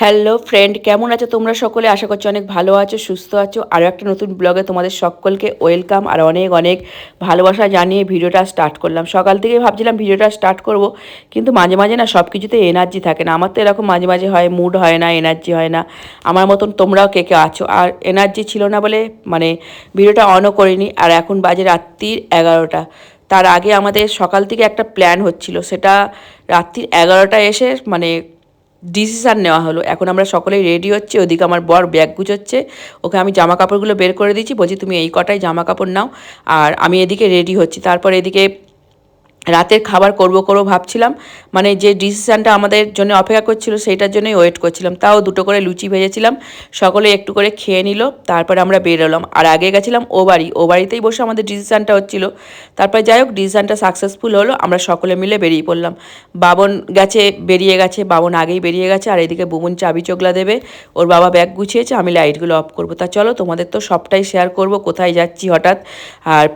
Hello friend কেমন আছো তোমরা সকলে? আশা করছি অনেক ভালো আছো, সুস্থ আছো। আরও একটা নতুন ব্লগে তোমাদের সকলকে ওয়েলকাম আর অনেক অনেক ভালোবাসা জানিয়ে ভিডিওটা স্টার্ট করলাম। সকাল থেকে ভাবছিলাম ভিডিওটা স্টার্ট করব, কিন্তু মাঝে মাঝে না সব কিছুতে এনার্জি থাকে না। আমার তো এরকম মাঝে মাঝে হয় মুড হয় না এনার্জি হয় না। আমার মতন তোমরাও কে কে আছো? আর এনার্জি ছিল না বলে মানে ভিডিওটা অনও করিনি। আর এখন বাজে রাত্রির এগারোটা। তার আগে আমাদের সকাল থেকে একটা প্ল্যান হচ্ছিল। সেটা রাত্রির এগারোটা এসে মানে ডিসিশান নেওয়া হলো। এখন আমরা সকলেই রেডি হচ্ছে, ওদিকে আমার বর ব্যাগ গুছোচ্ছে, ওকে আমি জামা কাপড়গুলো বের করে দিচ্ছি, বলছি, তুমি এই কটাই জামা কাপড় নাও, আর আমি এদিকে রেডি হচ্ছি। তারপর এদিকে রাতের খাবার করব করব ভাবছিলাম মানে যে ডিসিশানটা আমাদের জন্য অপেক্ষা করছিল সেইটার জন্যই ওয়েট করছিলাম। তাও দুটো করে লুচি ভেজেছিলাম, সকলে একটু করে খেয়ে নিল, তারপরে আমরা বেরোলাম। আর আগে গেছিলাম ও বাড়ি, ও বাড়িতেই বসে আমাদের ডিসিশানটা হচ্ছিল। তারপরে যাই হোক ডিসিশানটা সাকসেসফুল হলো, আমরা সকলে মিলে বেরিয়ে পড়লাম। বাবন গেছে, বেরিয়ে গেছে, বাবন আগেই বেরিয়ে গেছে, আর এদিকে বুবুন চাবি চোগলা দেবে, ওর বাবা ব্যাগ গুছিয়েছে, আমি লাইটগুলো অফ করব। তা চলো, তোমাদের তো সবটাই শেয়ার করব, কোথায় যাচ্ছি হঠাৎ? আর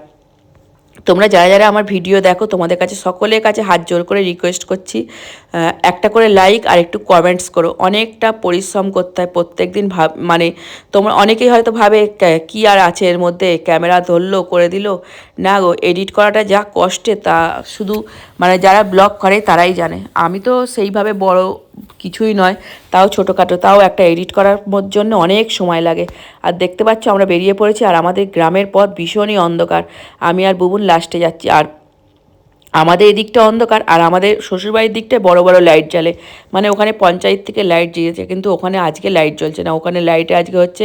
তোমরা যারা যারা আমার ভিডিও দেখো, তোমাদের কাছে সকলের কাছে হাত জোর করে রিকোয়েস্ট করছি একটা করে লাইক আর একটু কমেন্টস করো। অনেকটা পরিশ্রম করতে হয় প্রত্যেক দিন ভাব মানে তোমরা অনেকেই হয়তো ভাবে "ক্যা- কি আর আছে এর মধ্যে? ক্যামেরা ধরলো, করে দিল? না গো এডিট করাটা যা কষ্টে তা শুধু মানে যারা ব্লগ করে তারাই জানে। আমি তো সেইভাবে বড় কিছুই নয়, তাও ছোটোখাটো, তাও একটা এডিট করার জন্য অনেক সময় লাগে। আর দেখতে পাচ্ছ আমরা বেরিয়ে পড়েছি আর আমাদের গ্রামের পথ ভীষণই অন্ধকার। আমি আর বুবুন লাস্টে যাচ্ছি। আর আমাদের এদিকটা অন্ধকার আর আমাদের শ্বশুরবাড়ির দিকটায় বড় বড় লাইট জ্বলে। মানে ওখানে পঞ্চায়েত থেকে লাইট জ্বেলেছে কিন্তু ওখানে আজকে লাইট জ্বলছে না। ওখানে লাইটে আজকে হচ্ছে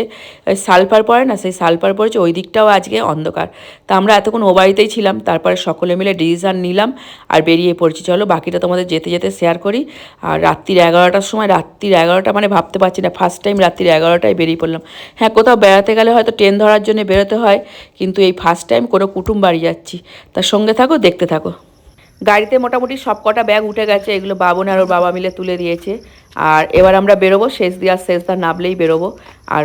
সালফার পড়ে না? সেই সালফার পড়েছে, ওই দিকটাও আজকে অন্ধকার। তা আমরা এতক্ষণ ও বাড়িতেই ছিলাম, তারপরে সকলে মিলে ডিসিশান নিলাম আর বেরিয়ে পড়ছি। চলো, বাকিটা তোমাদের যেতে যেতে শেয়ার করি। আর রাত্রির এগারোটার সময়, রাত্রির এগারোটা মানে ভাবতে পারছি না ফার্স্ট টাইম রাত্রির এগারোটায় বেরিয়ে পড়লাম। হ্যাঁ কোথাও বেড়াতে গেলে হয়তো ট্রেন ধরার জন্য বেরোতে হয়, কিন্তু এই ফার্স্ট টাইম কোনো কুটুম বাড়ি যাচ্ছি। তার সঙ্গে থাকো, দেখতে থাকো। গাড়িতে মোটামুটি সব কটা ব্যাগ উঠে গেছে, এগুলো বাবন আর ওর বাবা মিলে তুলে দিয়েছে। আর এবার আমরা বেরোবো শেষ দিয়া শেষ দা নামলেই বেরোবো। আর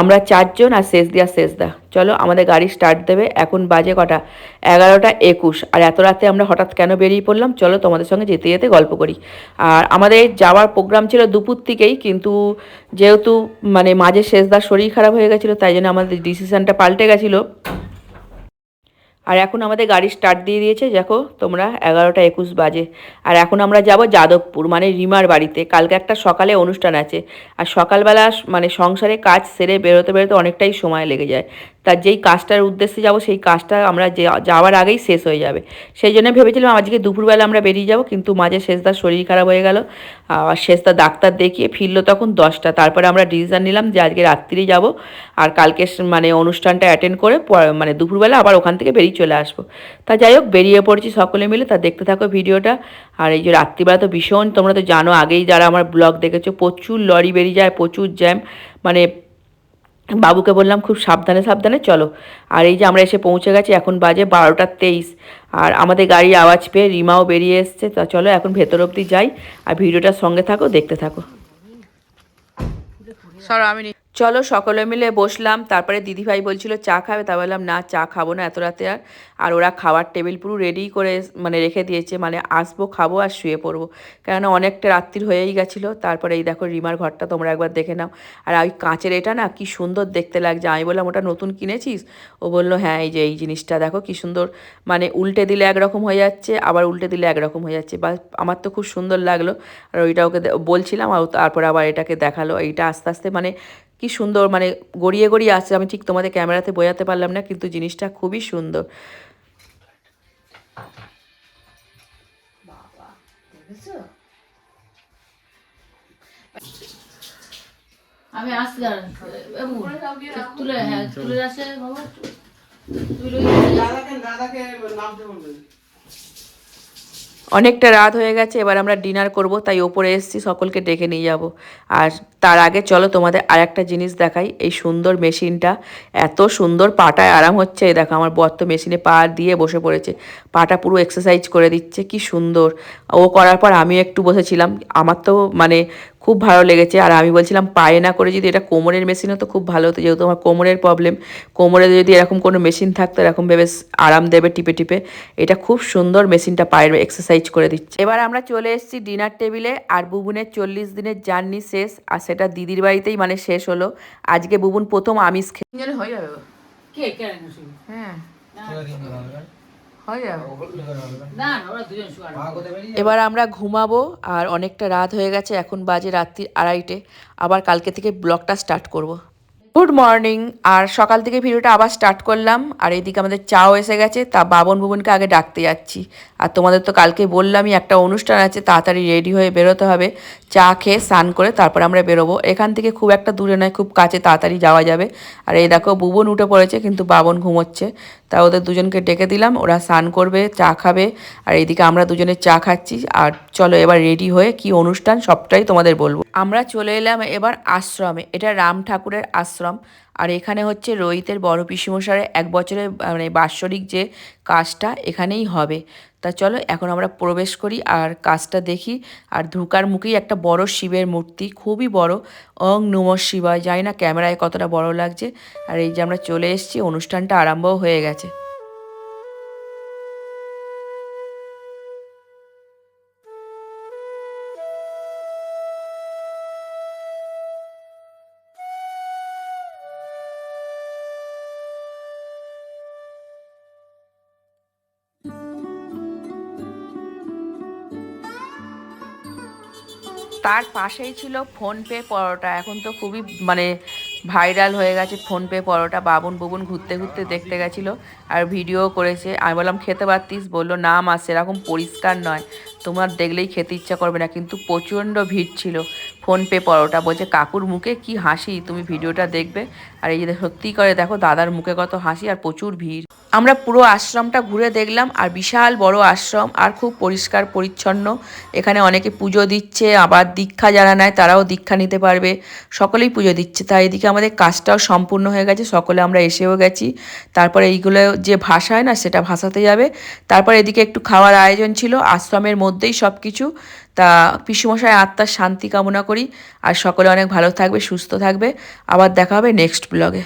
আমরা চারজন আর শেষ দিয়া শেষ দা চলো, আমাদের গাড়ি স্টার্ট দেবে, এখন বাজে কটা? এগারোটা একুশ। আর এত রাতে আমরা হঠাৎ কেন বেরিয়ে পড়লাম? চলো তোমাদের সঙ্গে যেতে যেতে গল্প করি। আর আমাদের যাওয়ার প্রোগ্রাম ছিল দুপুর থেকেই, কিন্তু যেহেতু মানে মাঝে শেষদার শরীর খারাপ হয়ে গেছিল, তাই জন্য আমাদের ডিসিশানটা পাল্টে গেছিল। আর এখন আমাদের গাড়ি স্টার্ট দিয়ে দিয়েছে, দেখো তোমরা এগারোটা একুশ বাজে। আর এখন আমরা যাব যাদবপুর মানে রিমার বাড়িতে। কালকে একটা সকালে অনুষ্ঠান আছে। আর সকালবেলা মানে সংসারে কাজ সেরে বেরোতে বেরোতে অনেকটাই সময় লেগে যায়। তার যেই কাজটার উদ্দেশ্যে যাব, সেই কাজটা আমরা যে- যাওয়ার আগেই শেষ হয়ে যাবে। সেই জন্য ভেবেছিলাম আজকে দুপুরবেলা আমরা বেরিয়ে যাব, কিন্তু মাঝে শেষদার শরীর খারাপ হয়ে গেল। আর শেষদা ডাক্তার দেখিয়ে ফিরলো তখন দশটা। তারপরে আমরা ডিসিশন নিলাম যে আজকে রাত্রিরে যাব, আর কালকে মানে অনুষ্ঠানটা অ্যাটেন্ড করে মানে দুপুরবেলা আবার ওখান থেকে বেরিয়ে চলে আসব। তা যাই হোক, বেরিয়ে পড়ছি সকলে মিলে, তা দেখতে থাকো ভিডিওটা। আর এই যে রাত্রিবেলা তো ভীষণ, তোমরা তো জানো আগেই যারা আমার ব্লগ দেখেছ, প্রচুর লরি বেরিয়ে যায়, প্রচুর জ্যাম। মানে বাবুকে বললাম, খুব সাবধানে সাবধানে চলো। আর এই যে আমরা এসে পৌঁছে গেছি, এখন বাজে বারোটা তেইশ। আর আমাদের গাড়ি আওয়াজ পেয়ে রিমাও বেরিয়ে এসছে। তা চলো এখন ভেতর অবধি যাই, আর ভিডিওটার সঙ্গে থাকো, দেখতে থাকো। চলো সকলে মিলে বসলাম, তারপরে দিদিভাই বলছিল, চা খাবে? তা বললাম, না, চা খাব না, এত রাতে আর। আর ওরা খাবার টেবিল পুরো রেডি করে মানে রেখে দিয়েছে মানে আসব, খাব আর শুয়ে পড়ব। কেননা অনেকটা রাত্রির হয়েই গেছিল, তারপরে এই দেখো রিমার ঘরটা তোমরা একবার দেখে নাও। আর ওই কাঁচের এটা না, কি সুন্দর দেখতে লাগছে। আমি বললাম, ওটা নতুন কিনেছিস? ও বলল হ্যাঁ এই যে, এই জিনিসটা দেখো কি সুন্দর। মানে উল্টে দিলে একরকম হয়ে যাচ্ছে, আবার উল্টে দিলে একরকম হয়ে যাচ্ছে। বা আমার তো খুব সুন্দর লাগল। আর ওইটা ওকে বলছিলাম আর তারপর আবার এটাকে দেখাল। এইটা আস্তে আস্তে মানে কি সুন্দর মানে গড়িয়ে গড়িয়ে আসছে। আমি ঠিক তোমাদের ক্যামেরাতে বোঝাতে পারলাম না কিন্তু জিনিসটা খুবই সুন্দর। আমি বাবু তুলে হ্যাঁ তুলে আসে বাবা। দাদাকে দাদাকে নামতে বলবেন অনেকটা রাত হয়ে গেছে, এবার আমরা ডিনার করব, তাই ওপরে এসছি, সকলকে ডেকে নিয়ে যাব। আর তার আগে চলো তোমাদের আর একটা জিনিস দেখাই, এই সুন্দর মেশিনটা, এত সুন্দর পাটায় আরাম হচ্ছে। এই দেখো, আমার বর তো মেশিনে পা দিয়ে বসে পড়েছে, পাটা পুরো এক্সারসাইজ করে দিচ্ছে, কি সুন্দর। ও করার পর আমি একটু বসেছিলাম, আমার তো মানে খুব ভালো লেগেছে। আর আমি বলছিলাম পায়ে না করে যদি এটা কোমরের মেশিন হতো খুব ভালো হতো। যেহেতু আমার কোমরের প্রবলেম কোমরে যদি এরকম কোনো মেশিন থাকতো এরকম ভেবে আরাম দেবে টিপে টিপে। এটা খুব সুন্দর মেশিনটা পায়ের এক্সারসাইজ করে দিচ্ছে। এবার আমরা চলে এসেছি ডিনার টেবিলে আর বুবুনের চল্লিশ দিনের জার্নি শেষ আর সেটা দিদির বাড়িতেই মানে শেষ হলো। আজকে বুবুন প্রথম আমিষ খেয়ে হয়ে যাবে। হ্যাঁ। এবার আমরা ঘুমাবো আর অনেকটা রাত হয়ে গেছে এখন বাজে রাত্রি আড়াইটে। আবার কালকে থেকে ব্লগটা স্টার্ট করব। গুড মর্নিং আর সকাল থেকে ভিডিওটা আবার স্টার্ট করলাম। আর এইদিকে আমাদের চাও এসে গেছে তা বাবন ভুবনকে আগে ডাকতে যাচ্ছি। আর তোমাদের তো কালকে বললামই একটা অনুষ্ঠান আছে তাড়াতাড়ি রেডি হয়ে বেরোতে হবে। চা খেয়ে স্নান করে তারপর আমরা বেরোবো। এখান থেকে খুব একটা দূরে নয়, খুব কাছে তাড়াতাড়ি যাওয়া যাবে। আর এই দেখো, বুবন উঠে পড়েছে, কিন্তু বাবন ঘুমোচ্ছে। তা ওদের দুজনকে ডেকে দিলাম, ওরা স্নান করবে, চা খাবে। আর এইদিকে আমরা দুজনে চা খাচ্ছি। আর চলো এবার রেডি হয়ে কি অনুষ্ঠান, সবটাই তোমাদের বলব। আমরা চলে এলাম এবার আশ্রমে। এটা রাম ঠাকুরের আশ্রম। আর এখানে হচ্ছে রোহিতের বড় পিসিমশারের এক বছরের মানে বাৎসরিক যে কাজটা এখানেই হবে। তা চলো, এখন আমরা প্রবেশ করি আর কাজটা দেখি। আর ধুকার মুখেই একটা বড় শিবের মূর্তি, খুবই বড়। অং নম শিবা জানি না ক্যামেরায় কতটা বড় লাগছে। আর এই যে আমরা চলে এসেছি, অনুষ্ঠানটা আরম্ভও হয়ে গেছে। তার পাশেই ছিল ফোনপে পরোটা। এখন তো খুবই মানে ভাইরাল হয়ে গেছে ফোনপে পরোটা। বাবুন বুবন ঘুরতে ঘুরতে দেখতে গেছিল আর ভিডিও করেছে। আমি বললাম, খেতে পারতিস? বলল, না মা, সেরকম পরিষ্কার নয়। তোমার দেখলেই খেতে ইচ্ছা করবে না। কিন্তু প্রচণ্ড ভিড় ছিল ফোনপে পরোটা। বলছে, কাকুর মুখে কি হাসি? তুমি ভিডিওটা দেখবে? আর এই যে সত্যিই করে দেখো, দাদার মুখে কত হাসি আর প্রচুর ভিড়। আমরা পুরো আশ্রমটা ঘুরে দেখলাম আর বিশাল বড় আশ্রম আর খুব পরিষ্কার, পরিচ্ছন্ন। এখানে অনেকে পুজো দিচ্ছে, আবার দীক্ষা যারা নেয় তারাও দীক্ষা নিতে পারবে। সকলেই পুজো দিচ্ছে। তাই এদিকে আমাদের কাজটাও সম্পূর্ণ হয়ে গেছে, সকলে আমরা এসেও গেছি। তারপরে এইগুলো যে ভাষা হয় না, সেটা ভাষাতে যাবে। তারপর এদিকে একটু খাওয়ার আয়োজন ছিল, আশ্রমের মধ্যেই সব কিছু তা পিসুমশাই আত্মার শান্তি কামনা করি। আর সকলে অনেক ভালো থাকবে, সুস্থ থাকবে। আবার দেখা হবে নেক্সট ব্লগে